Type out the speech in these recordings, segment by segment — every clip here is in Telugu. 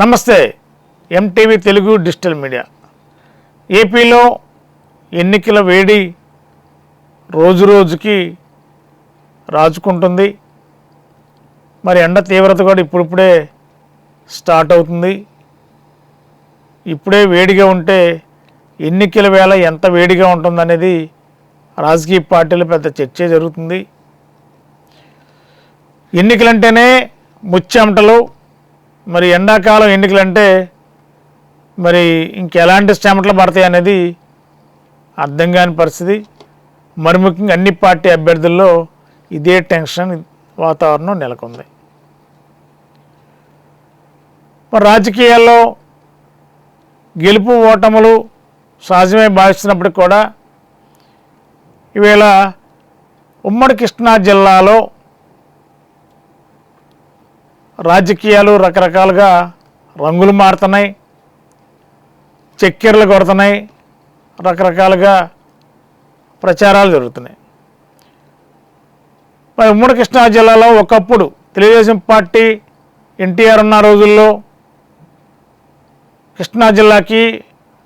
నమస్తే ఎంటీవీ తెలుగు డిజిటల్ మీడియా. ఏపీలో ఎన్నికల వేడి రోజు రోజుకి రాజుకుంటుంది. మరి ఎండ తీవ్రత కూడా ఇప్పుడిప్పుడే స్టార్ట్ అవుతుంది. ఇప్పుడే వేడిగా ఉంటే ఎన్నికల వేళ ఎంత వేడిగా ఉంటుందనేది రాజకీయ పార్టీలు పెద్ద చర్చ జరుగుతుంది. ఎన్నికలంటేనే ముచ్చెమటలు మరి ఎండాకాలం ఎన్నికలంటే మరి ఇంకెలాంటి స్టెమట్లు పడతాయి అనేది అర్థం కాని పరిస్థితి. మరి ముఖ్యంగా అన్ని పార్టీ అభ్యర్థుల్లో ఇదే టెన్షన్ వాతావరణం నెలకొంది. మరి రాజకీయాల్లో గెలుపు ఓటములు సహజమే భావిస్తున్నప్పటికి కూడా ఈవేళ ఉమ్మడి కృష్ణా జిల్లాలో రాజకీయాలు రకరకాలుగా రంగులు మారుతున్నాయి చక్కెరలు కొడుతున్నాయి రకరకాలుగా ప్రచారాలు జరుగుతున్నాయి. మరి ఉమ్మడి కృష్ణా జిల్లాలో ఒకప్పుడు తెలుగుదేశం పార్టీ ఎన్టీఆర్ ఉన్న రోజుల్లో కృష్ణా జిల్లాకి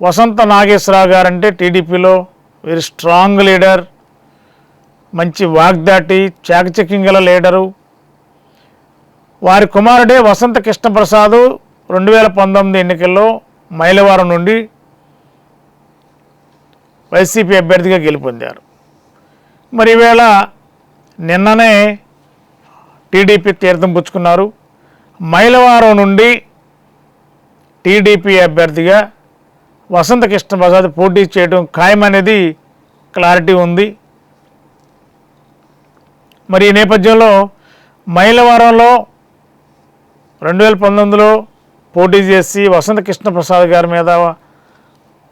వసంత నాగేశ్వరరావు గారంటే టీడీపీలో వెరీ స్ట్రాంగ్ లీడర్ మంచి వాగ్దాటి చాకచక్యం గల లీడరు వారి కుమారుడే వసంత కృష్ణప్రసాద్ రెండు వేల పంతొమ్మిది ఎన్నికల్లో మైలవరం నుండి వైసీపీ అభ్యర్థిగా గెలుపొందారు. మరి ఈవేళ నిన్ననే టీడీపీ తీర్థం పుచ్చుకున్నారు. మైలవరం నుండి టీడీపీ అభ్యర్థిగా వసంత కృష్ణప్రసాద్ పోటీ చేయడం ఖాయమనేది క్లారిటీ ఉంది. మరి ఈ నేపథ్యంలో మైలవరంలో రెండు వేల పంతొమ్మిదిలో పోటీ చేసి వసంత కృష్ణప్రసాద్ గారి మీద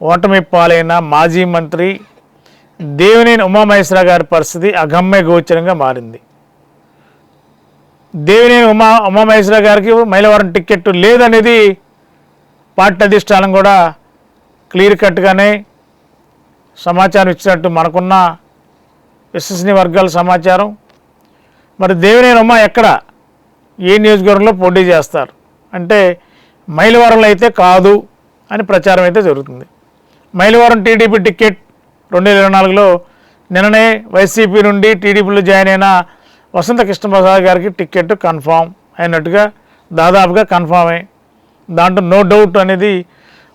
ఓటమి పాలైన మాజీ మంత్రి దేవినేని ఉమామహేశ్వర గారి పరిస్థితి అగమ్య గోచరంగా మారింది. దేవినేని ఉమా ఉమామహేశ్వర గారికి మైలవరం టికెట్ లేదనేది పార్టీ అధిష్టానం కూడా క్లియర్ కట్గానే సమాచారం ఇచ్చినట్టు మనకున్న విశ్వసనీయ వర్గాల సమాచారం. మరి దేవినేని ఉమా ఎక్కడ? ఏ నియోజకవర్గంలో పోటీ చేస్తారు? అంటే మైలవరంలో అయితే కాదు అని ప్రచారం అయితే జరుగుతుంది. మైలవరం టీడీపీ టికెట్ రెండు వేల ఇరవై నాలుగులో నిన్ననే వైసీపీ నుండి టీడీపీలో జాయిన్ అయిన వసంత కృష్ణప్రసాద్ గారికి టికెట్ కన్ఫామ్ అయినట్టుగా దాదాపుగా కన్ఫామ్ అయ్యి దాంట్లో నో డౌట్ అనేది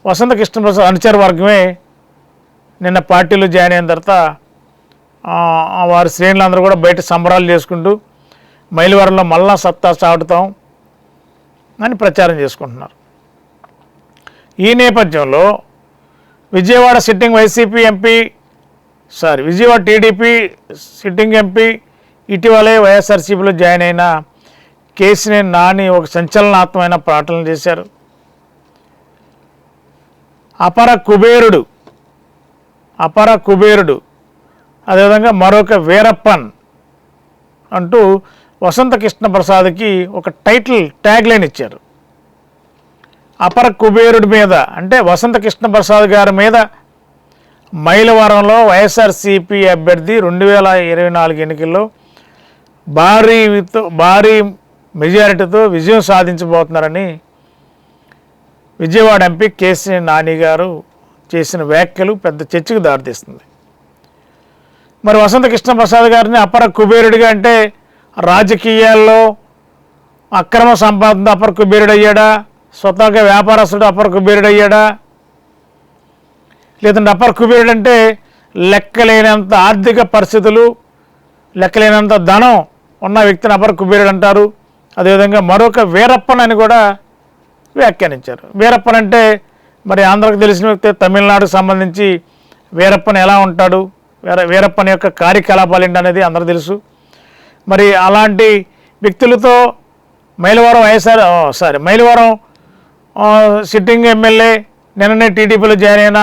వసంత కృష్ణప్రసాద్ అనుచర వర్గమే నిన్న పార్టీలో జాయిన్ అయిన తర్వాత వారి శ్రేణులందరూ కూడా బయట సంబరాలు చేసుకుంటూ మైలవరంలో మళ్ళా సత్తా చాటుతాం అని ప్రచారం చేసుకుంటున్నారు. ఈ నేపథ్యంలో Vijayawada sitting YCP MP sorry Vijayawada TDP sitting MP ఇటీవలే వైఎస్ఆర్సీపీలో జాయిన్ అయిన కేసీనేని నాని ఒక సంచలనాత్మైన ప్రకటన చేశారు. అపర కుబేరుడు అపర కుబేరుడు అదేవిధంగా మరొక వీరప్పన్ అంటూ వసంత కృష్ణ ప్రసాద్కి ఒక టైటిల్ ట్యాగ్ లైన్ ఇచ్చారు. అపర కుబేరుడి మీద అంటే వసంత కృష్ణ ప్రసాద్ గారి మీద మైలవరంలో వైఎస్ఆర్సిపి అభ్యర్థి రెండు వేల ఇరవై నాలుగు ఎన్నికల్లో భారీ భారీ మెజారిటీతో విజయం సాధించబోతున్నారని విజయవాడ ఎంపీ కేసీ నాని గారు చేసిన వ్యాఖ్యలు పెద్ద చర్చకు దారితీస్తుంది. మరి వసంత కృష్ణ ప్రసాద్ గారిని అపర కుబేరుడిగా అంటే రాజకీయాల్లో అక్రమ సంపాదన అప్పర్ కుబేరుడయ్యాడా స్వతహాగా వ్యాపారస్తుడు అప్పర్ కుబేరుడయ్యాడా లేదంటే అప్పర్ కుబేరుడు అంటే లెక్కలేనంత ఆర్థిక పరిస్థితులు లెక్కలేనంత ధనం ఉన్న వ్యక్తిని అపర కుబేరుడు అంటారు అదేవిధంగా మరొక వీరప్పన్ అని కూడా వ్యాఖ్యానించారు. వీరప్పన్ అంటే మరి ఆంధ్రకు తెలిసిన వ్యక్తి తమిళనాడుకు సంబంధించి వీరప్పన్ ఎలా ఉంటాడు? వీర వీరప్పన్ యొక్క కార్యకలాపాలు ఏంటి అనేది అందరూ తెలుసు. మరి అలాంటి వ్యక్తులతో Mylavaram YSR sorry Mylavaram sitting MLA నిన్ననే టీడీపీలో జాయిన్ అయిన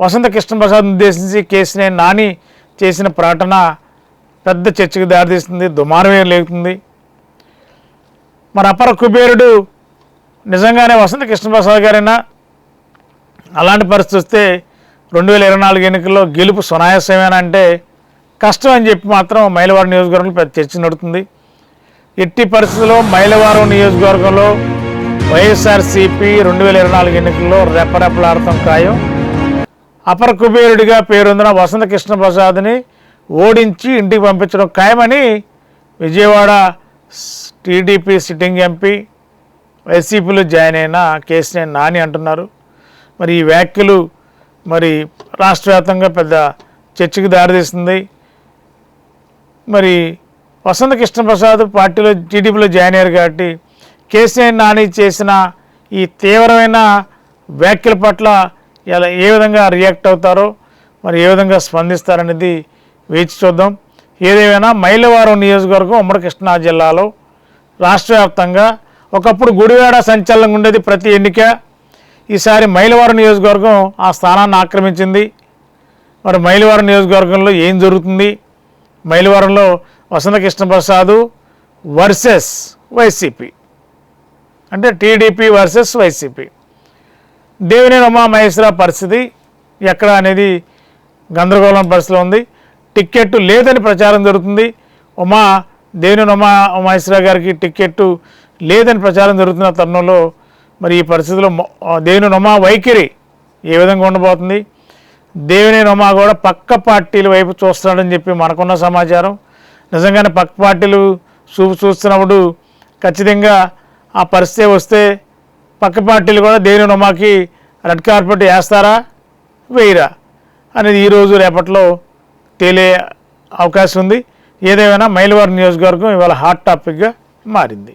వసంత కృష్ణప్రసాద్ ఉద్దేశించి కేసీనే నాని చేసిన ప్రకటన పెద్ద చర్చకు దారితీస్తుంది దుమారమే లేకుతుంది మరి అపర కుబేరుడు నిజంగానే వసంత కృష్ణప్రసాద్ గారైనా? అలాంటి పరిస్థితి వస్తే రెండు వేల ఇరవై నాలుగు ఎన్నికల్లో గెలుపు సునాయాసమేనా అంటే కష్టం అని చెప్పి మాత్రం మైలవారం నియోజకవర్గంలో పెద్ద చర్చ నడుతుంది. ఎట్టి పరిస్థితుల్లో మైలవారం నియోజకవర్గంలో వైఎస్ఆర్సీపీ రెండు వేల ఇరవై నాలుగు ఎన్నికల్లో రెపరెపలాడటం ఖాయం. అపర కుబేరుడిగా పేరొందిన వసంత కృష్ణ ప్రసాద్ని ఓడించి ఇంటికి పంపించడం ఖాయమని విజయవాడ టీడీపీ సిట్టింగ్ ఎంపీ వైసీపీలో జాయిన్ అయిన కేసీఆర్ నాని అంటున్నారు. మరి ఈ వ్యాఖ్యలు మరి రాష్ట్ర వ్యాప్తంగా పెద్ద చర్చకు దారితీస్తుంది మరి వసంత కృష్ణప్రసాద్ పార్టీలో టీడీపీలో జాయిన్ అయ్యారు కాబట్టి కేసీఆర్ నాని చేసిన ఈ తీవ్రమైన వ్యాఖ్యల పట్ల ఎలా ఏ విధంగా రియాక్ట్ అవుతారో మరి ఏ విధంగా స్పందిస్తారనేది వేచి చూద్దాం. ఏదేమైనా మైలవరం నియోజకవర్గం ఉమ్మడి కృష్ణా జిల్లాలో రాష్ట్ర వ్యాప్తంగా ఒకప్పుడు గుడివాడ సంచలనంగా ఉండేది ప్రతి ఎన్నిక. ఈసారి మైలవరం నియోజకవర్గం ఆ స్థానాన్ని ఆక్రమించింది. మరి మైలవరం నియోజకవర్గంలో ఏం జరుగుతుంది? మైలవరంలో వసంత కృష్ణప్రసాద్ వర్సెస్ వైసీపీ. అంటే TDP versus YCP. Devineni Uma Maheswara పరిస్థితి ఎక్కడ అనేది గందరగోళం పరిస్థితిలో ఉంది. టిక్కెట్ లేదని ప్రచారం జరుగుతుంది. ఉమా దేవినేని ఉమా మహేశ్వర గారికి టిక్కెట్ లేదని ప్రచారం జరుగుతున్న తరుణంలో మరి ఈ పరిస్థితిలో దేవుని దేవినేని ఉమా వైఖరి ఏ విధంగా ఉండబోతుంది? దేవిని ఉమా కూడా పక్క పార్టీల వైపు చూస్తున్నాడని చెప్పి మనకున్న సమాచారం. నిజంగానే పక్క పార్టీలు చూపు చూస్తున్నప్పుడు ఖచ్చితంగా ఆ పరిస్థితి వస్తే పక్క పార్టీలు కూడా దేవిని ఉమాకి రెడ్ కార్పెట్ వేస్తారా? వేయరా. అనేది ఈరోజు రేపట్లో తేలే అవకాశం ఉంది. ఏదేమైనా మైలవారి నియోజకవర్గం ఇవాళ హాట్ టాపిక్గా మారింది.